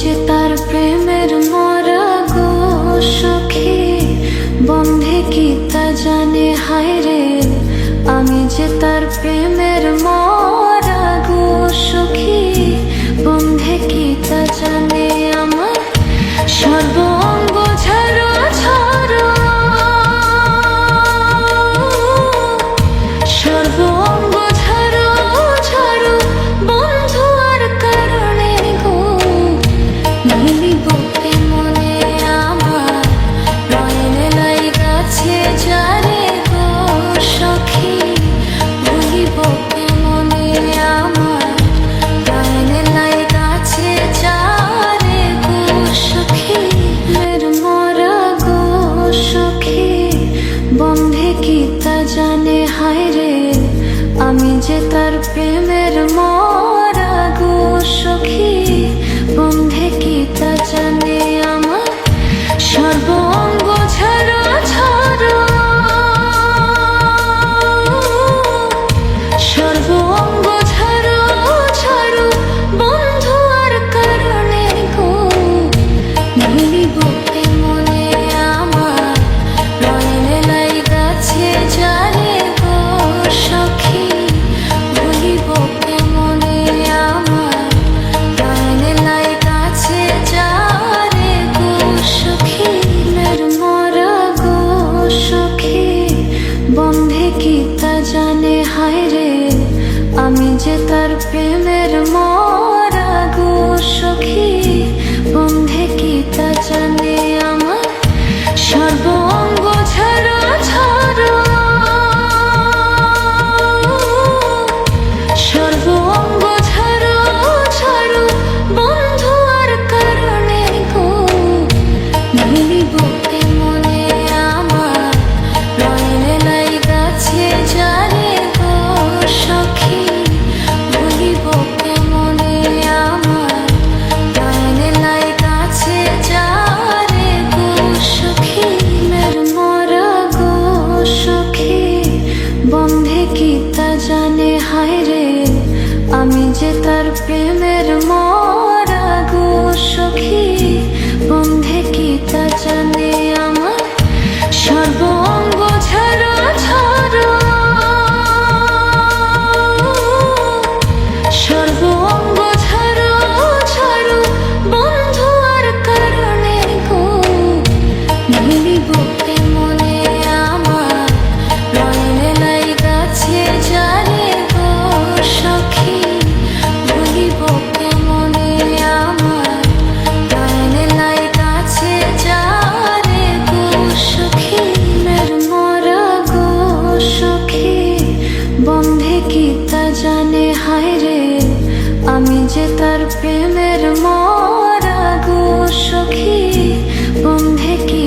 যে তার প্রেমের মরা গো সখী। বন্ধে কি তা জানে? হায় আমি যে তার প্রেমের মরা গো সখী। বন্ধে কি বন্ধে কি তা জানে হায় রে আমি যে তার প্রেমের মন তার প্রেমের মরা গো সখী। হায় রে আমি যে তার প্রেমের মা বন্ধে কি তা জানে? হায় রে, আমি যে তার প্রেমের মরা গো সখী, বন্ধে কি